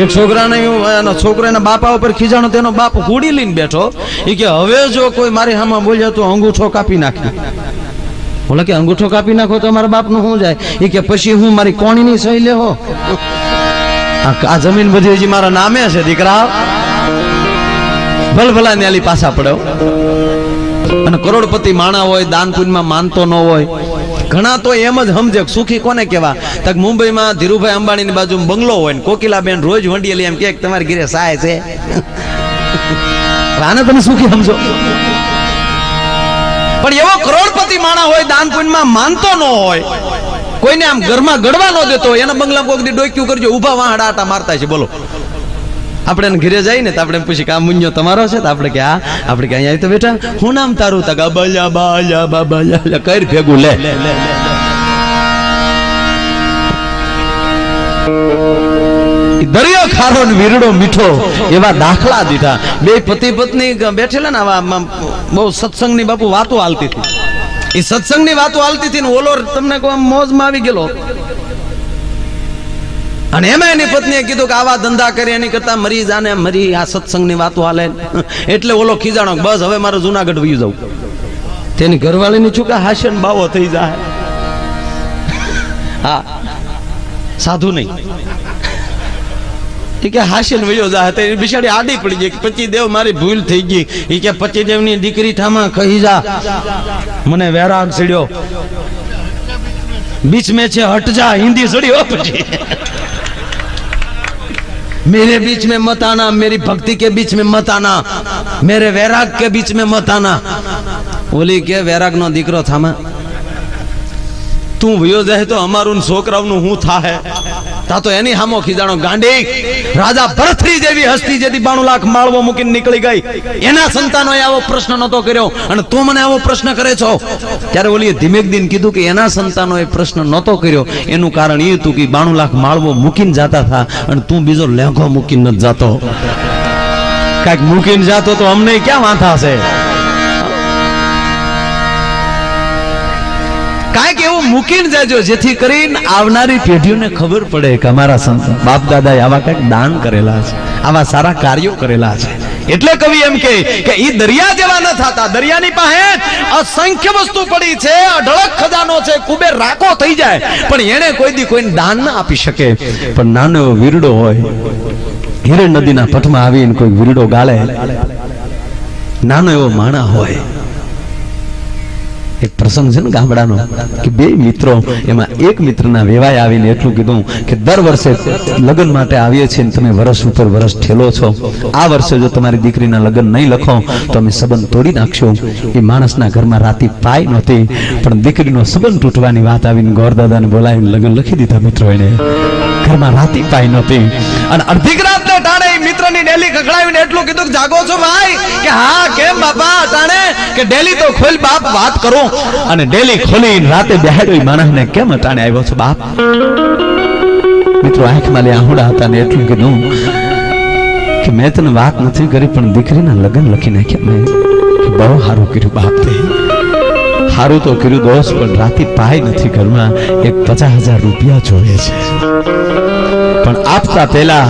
એક છોકરાને એનો છોકરો એના બાપા ઉપર ખીજાણો, તેનો બાપ હુડી લઈને બેઠો. એ કે, હવે જો કોઈ મારી સામે બોલ્યા તો અંગૂઠો કાપી નાખે. બોલે કે, અંગૂઠો કાપી નાખો તો મારા બાપનું શું જાય? એ કે, પછી હું મારી કોણીની સહી લેહો આ જમીન બધી હજી મારા નામે છે, દીકરા. ભલભલા ને આલી પાછા પડ્યો અને કરોડપતિ માણા હોય દાન પુણ્યમાં માનતો ન હોય. ઘણા તો એમ જ સમજે સુખી કોને કેવા તક મુંબઈમાં ધીરુભાઈ અંબાણીની બાજુ બંગલો હોય ને, કોકિલાબેન રોજ વંડિયેલી એમ કે તમારી ઘરે સહાય છે. આને તમે સુખી સમજો. પણ એવો કરોડપતિ માણા હોય દાન પુણ્યમાં માનતો ન હોય, કોઈને આમ ઘરમાં ગડવા ન દેતો એના બંગલા કોક દી ડોક્યું કરજો, ઊભા વાહડા આટા મારતા છે, બોલો. આપણે ઘરે જઈએ ને તો આપણે પૂછી કે આ મુન્યો તમારો છે? તો આપણે કે આ આપણે કે અહીંયા તો બેટા હું નામ તારું? તક બાજા બાજા બલ્યા કઈ ભેગું, લે. દરિયો ખારો વીરડો મીઠો એવા દાખલા દીધા. બે પતિ પત્ની બેઠેલા ને આવા બહુ સત્સંગની બાપુ વાતો હાલતી હતી. એ સત્સંગની વાતો હાલતી હતી ને ઓલો તમને મોજમાં આવી ગયેલો. અને એમાં એની પત્નીએ કીધું કે આવા ધંધા કરી, એની કરતા મરી જાને, મરી આ સત્સંગની વાતો હાલે. એટલે ઓલો ખીજાણો બસ, હવે મારું જુનાગઢ વયું જવું. તેની ઘરવાળીની ચૂકા હાસ્યન બાવો થઈ જાય હા, સાધુ નહીં. એ કે હાસ્યન વયો જા તે બિચારી આડી પડી ગઈ પચી દેવ મારી ભૂલ થઈ ગઈ. એ કે પચી દેવની દીકરી ઠામાં કહી જા. મને વેરાન ચડ્યો બીચ મે છે હટ જા, હિન્દી ચડ્યો પછી मेरे बीच में मत आना मेरी भक्ति के बीच में मत आना मेरे वैराग के बीच में मत आना ઓલી કે વૈરાગ નો દીકરો થામા તું વયો જાય તો અમારું ને છોકરાઓનું હું થાહે તા એની હામો ખીજાણો ગાંડી, રાજા ભરથરી જેવી હસ્તી જે બાણું લાખ માળવો મૂકીને નીકળી ગઈ. એના સંતાનોએ આવો પ્રશ્ન નતો કર્યો. અને તું મને આવો પ્રશ્ન કરે છો? ત્યારે ઓલીએ ધીમેક દિન કીધું કે એના સંતાનોએ પ્રશ્ન નતો કર્યો. એનું કારણ એ હતું કે બાણું લાખ માળવો મૂકીને જાતા હતા અને તું બીજો લેંઘો મૂકીને નથી જાતો. કાંઈક મૂકીને જાતો તો અમને ક્યાં વાંધા છે એવું મૂકીને જાજો, જેથી કરીને આવનારી પેઢીઓને ખબર પડે કે અમારા બાપ દાદાએ આવા કંઈક દાન કરેલા છે, આવા સારા કાર્યો કરેલા છે. એટલે કવિ એમ કે કે ઈ દરિયા જેવા ન થતા, દરિયાની પાસે અસંખ્ય વસ્તુ પડી છે, અઢળક ખજાનો છે કુબેર રાકો થઈ જાય, પણ એને કોઈ દી કોઈને દાન ના આપી શકે. પણ નાનો એવો વીરડો હોય હિરણ નદીના પટમાં આવીને કોઈ વીરડો ગાળે, નાનો એવો માણા હોય એક પ્રસંગ છે ને ગામડાનો, કે બે મિત્રો, એમાં એક મિત્રના વેવાય આવીને એટલું કીધું કે દર વર્ષે લગ્ન માટે આવીએ છીએ તમે વર્ષ ઉપર વર્ષ ઠેલો છો. આ વર્ષે જો તમારી દીકરીના લગ્ન નહીં લખો, તો અમે સંબંધ તોડી નાખશું. એ માણસના ઘરમાં રાતી પાય નહોતી, પણ દીકરીનો સંબંધ તૂટવાની વાત આવીને ગોરદાદાને બોલાવીને લગ્ન લખી દીધા મિત્રો એને ઘરમાં રાતી પાય નહોતી. અને અડધી રાતને ટાણે મિત્રની ડેલી ખખડાવીને એટલું કીધું જાગો છો ભાઈ, કે હા, કેમ બાપા ટાણે કે ડેલી તો ખોલ બાપ, વાત કરો. અને ડેલી ખોલી રાતે બેહાડ્યો માણસને, કેમ અટાણે આવ્યો છો બાપ? મિત્રો, આંખમાં લે આહુડા હતા ને એટલું કીધું કે મેં તને વાત નથી કરી, પણ દીકરીના લગ્ન લખી નાખ્યા મેં. બહુ સારું કર્યું બાપ તે. સારું તો કર્યું દોસ્ત પણ રાતે પાય નથી ઘરમાં. એક પચાસ હજાર રૂપિયા જોઈએ છે. પણ આપતા પહેલા,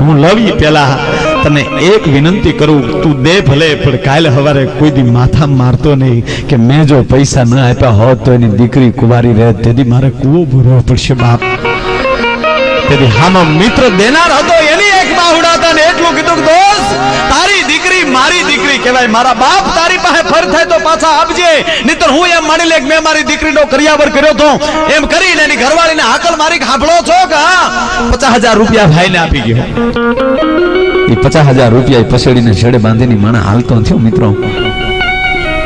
હું લવી પહેલા તને એક વિનંતી કરું, તું દે ભલે, પણ કાલે સવારે કોઈ દી માથા મારતો નહીં કે મેં જો પૈસા ન આપ્યા હોત તો એની દીકરી કુંવારી રહે તેથી મારે કૂવો ભરવો પડશે, બાપ. તેથી હામાં મિત્ર દેનાર હતો, એની એક બાહુડા તને એટલું કીધું દોસ્ત, તારી દીકરી મારી દીકરી કહેવાય, મારા બાપ તારી પાસે ફર થાય તો પાછા આપજે. નહીતર હું એમ માની લે કે મેં મારી દીકરીનો કરિયાવર કર્યો તો એમ કરીને એની ઘરવાળીને હાકલ મારી હાંભળો છો કે, હા? પચાસ હજાર રૂપિયા ભાઈને આપી ગયો. એ પચાસ હજાર રૂપિયા પસેડીને છેડે બાંધીને માણા હાલતો થયો મિત્રો.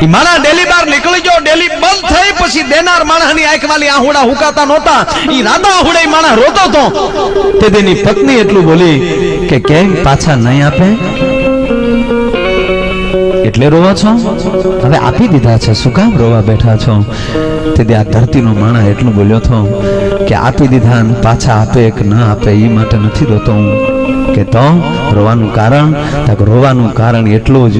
એ માણા ડેલી બાર નીકળી ગયો, ડેલી બંધ થઈ, પછી દેનાર માણસની આંખવાલી આહુડા હુકાતા નહોતા. એ રાધા આહુડે માણસ રોતો તો તે તેની પત્ની એટલું બોલી કે કેમ પાછા નહીં આપે? એટલે રોવા છો? હવે આપી દીધા છે. શું કામ રોવા બેઠા છો? તે આ ધરતીનો માણા એટલું બોલ્યો હતો કે આપી દીધા પાછા આપે કે ના આપે એ માટે નથી રોતો હું. કે તો રોવાનું કારણ? રોવાનું કારણ એટલું જ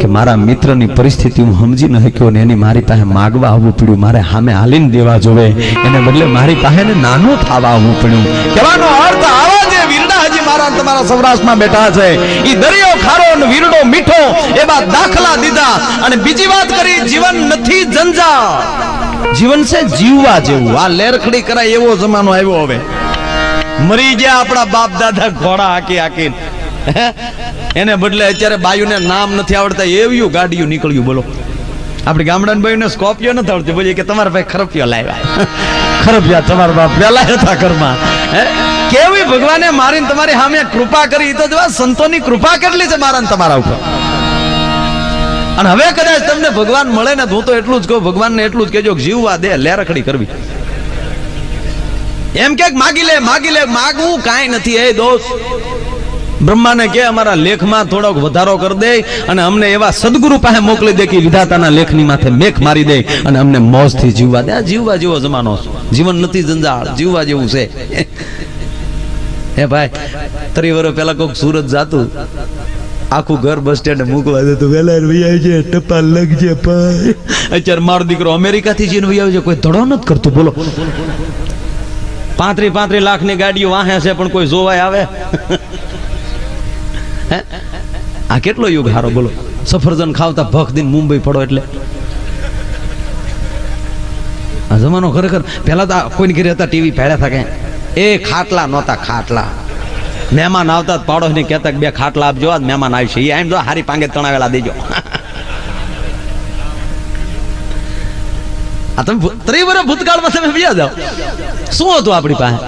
કે મારા મિત્રની પરિસ્થિતિ હું સમજી ન શક્યો ને એની મારી પાસે માગવા આવવું પડ્યું. મારે સામે હાલીને દેવા જોવે. એને બદલે મારી પાસે નાનું થવા આવવું પડ્યું. કહેવાનો અર્થ આવા જે વિરડા હજી મારા તમારા સૌરાષ્ટ્રમાં બેઠા છે. ઈ દરિયો ખારો ને વીરડો મીઠો, એવા દાખલા દીધા. અને બીજી વાત કરી, જીવન નથી જંજા જીવન છે જીવવા જેવું. આ લેરખડી કરાય એવો જમાનો આવ્યો હવે. મરી ગયા આપણા બાપ દાદા ઘોડા હાકી હાકી એને બદલે અત્યારે બાયુને નામ નથી આવડતા એવી ગાડીયું નીકળ્યું, બોલો. આપણે ગામડાની બાયુને સ્કોપિયો નથી આવડતી, બોલીએ કે તમારા ભાઈ ખરપિયો લાવ્યા. ખરપિયા તમારા બાપ પેલા હતા ઘરમાં? કેવી ભગવાને મારીને તમારી સામે કૃપા કરી તો જોવા સંતોની કૃપા કેટલી છે મારા તમારા ઉપર. અને હવે કદાચ તમને ભગવાન મળે ને હું તો એટલું જ કહું, ભગવાનને એટલું જ કહેજો જીવવા દે, લેરખડી કરવી. એમ કે માગી લે માગી લે માગવું કાંઈ નથી. એ દોસ્ત, બ્રહ્માને કે અમારા લેખમાં થોડોક વધારો કરી દે અને અમને એવા સદગુરુ પાસે મોકલી દે કે વિધાતાના લેખની માથે મેખ મારી દે અને અમને મોજથી જીવવા દે. આ જીવવા જેવો જમાનો જીવન નથી જંજાળ જીવવા જેવું છે. હે ભાઈ ત્રી વર્ષ પહેલા કોઈક સુરત જાતું. આખું ઘર બસ સ્ટેન્ડ મૂકવા દેતું. વેલા આવી છે ટપાલ લગજે ભાઈ. અત્યારે મારો દીકરો અમેરિકાથી જઈને આવ્યો છે કોઈ ધડો નથી કરતું. બોલો. પાંત્રી પાંત્રી લાખની ગાડીઓ વાહે છે, પણ કોઈ જોવાય આવે? હે? આ કેટલો યુગ હારો, બોલો. સફરજન ખાવતા ભખ દિન મુંબઈ પડો એટલે. આ જમાનો ખરેખર, પહેલા તો કોઈને ઘરે હતા, ટીવી ભેળા થાય એ ખાટલા નહોતા, ખાટલા. મહેમાન આવતા પાડોશને કહેતા બે ખાટલા આપજો આજ મહેમાન આવશે. એ આમ જો હારી પાંગે તણાવેલા દેજો. આ તમે ત્રણ વર્ષ ભૂતકાળમાં તમે વ્યા જાઓ. શું હતું આપણી પાસે?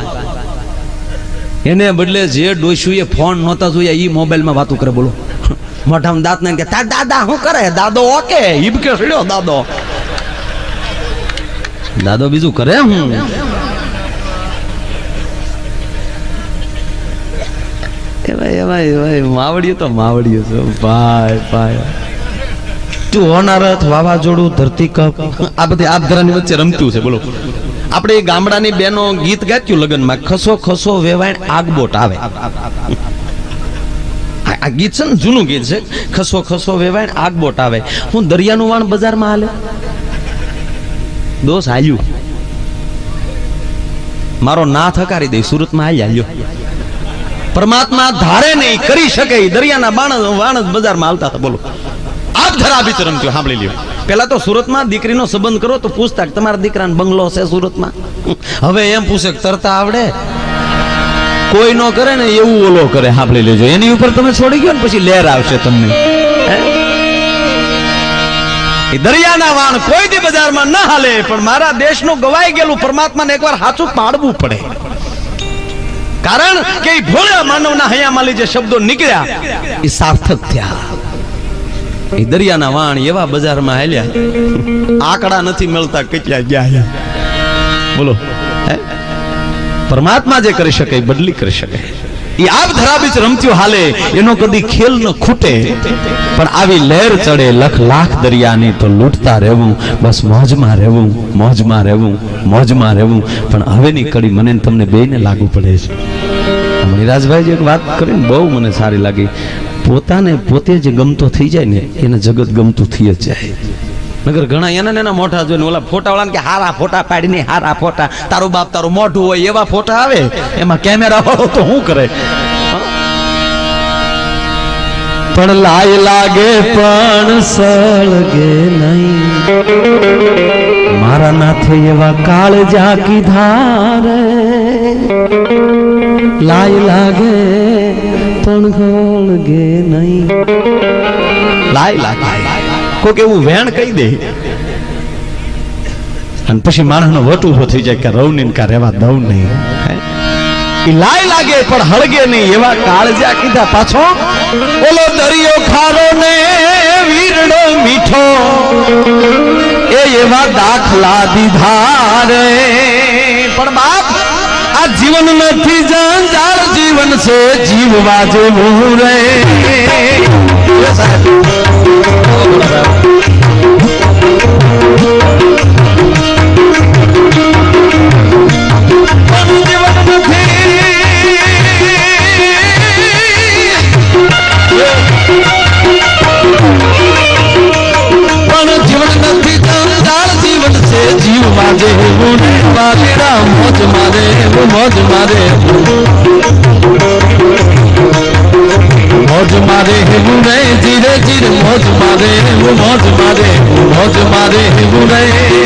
એને બદલે જે ડોસ્યુએ ફોન નહોતા જોયા એ મોબાઈલમાં વાતું કરે, બોલો. મોઢામાં દાંત નાખે, તાર દાદા, શું કરે? દાદો ઓકે. હિબકે સડ્યો દાદો. દાદો બીજું કરે હું એવાય એવાય એવાય માવડિયું તો માવડિયું છે. ભાઈ ભાઈ. તું હોનારથ વાવાઝોડું, ધરતીકપ. આ બધી આપઘરાની વચ્ચે રમતું છે, બોલો. આપણે ગામડાની બેનો ગીત ગાત્યું લગ્નમાં, ખસો ખસો વેવાણ આગબોટ આવે. આ ગીત છે ને, જૂનું ગીત છે, ખસો ખસો વેવાણ આગબોટ આવે. હું દરિયાનું વાણ બજારમાં હાલે. દોષ હાલ્યું. મારો ના થકારી દે, સુરતમાં હાલી હાલ્યો. પરમાત્મા ધારે નહીં, કરી શકે દરિયાના બાણ વાણ બજારમાં હાલતા બોલો. આપ ધરા બીચ રમજો સાંભળી લ્યો. પેલા તો સુરતમાં દીકરીનો સંબંધ કરો તો પૂછતા કે તમારા દીકરાને બંગલો છે સુરતમાં? હવે એમ પૂછે તરતા આવડે? કોઈ નો કરે ને એવું ઓલો કરે, સાંભળી લેજો. એની ઉપર તમે છોડી ગયો ને, પછી લહેર આવશે તમને. દરિયાના વાણ કોઈ દી બજારમાં ના હાલે, પણ મારા દેશનું ગવાઈ ગયેલું પરમાત્માને એકવાર સાચું પાડવું પડે. કારણ કે ભોળા માનવના હૈયામાંથી જે શબ્દો નીકળ્યા એ સાર્થક થયા. એ દરિયાના વાણ એવા બજારમાં હાલ્યા. આંકડા નથી મળતા કેટલા ગયા બોલો. પરમાત્મા જે કરી શકે બદલી કરી શકે. એ આપ ધરાબીચ રમત્યું હાલે, એનો કદી ખેલ ન ખૂટે. પણ આવી લહેર ચડે, લખ લાખ દરિયાની તો લૂંટતા રહેવું, બસ મોજમાં રહેવું મોજમાં રહેવું મોજમાં રહેવું. પણ હવેની કડી મને તમને બેને લાગુ પડે છે. મણિરાજભાઈ જે એક વાત કરી ને બહુ મને સારી લાગી. પોતાને પોતે જે ગમતો થઈ જાય ને, એને જગત ગમતું થઈ જ જાય. નગર ઘણા એના એના મોઢા જોઈને ઓલા ફોટા વાળા કે, હારા ફોટા પાડીને, હારા ફોટા. તારું બાપ તારું મોઢું હોય, એવા ફોટા આવે? એમાં કેમેરા વાળો તો શું કરે? પણ લાય લાગે, પણ સળગે નહીં. મારા નાથે એવા કાળ જાકી ધારે. લાય લાગે પણ ગળગે નહીં. લાય લાય. કોક એવું વેણ કહી દે. અને પછી માણસનો વટ ઊભો થઈ જાય કે રવ કા રહેવા દઉં નહીં. લાય લાગે, પણ હળગે નહીં. એવા કાળજા કીધા પાછો. ઓલો દરિયો ખારો ને વીરડો મીઠો. એ એવા દાખલા દીધા રે. પણ બાપ, આ જીવન નથી જંજાળ જીવન છે જીવવા જેવું રે મોજ મારે મોજ મારે હું રે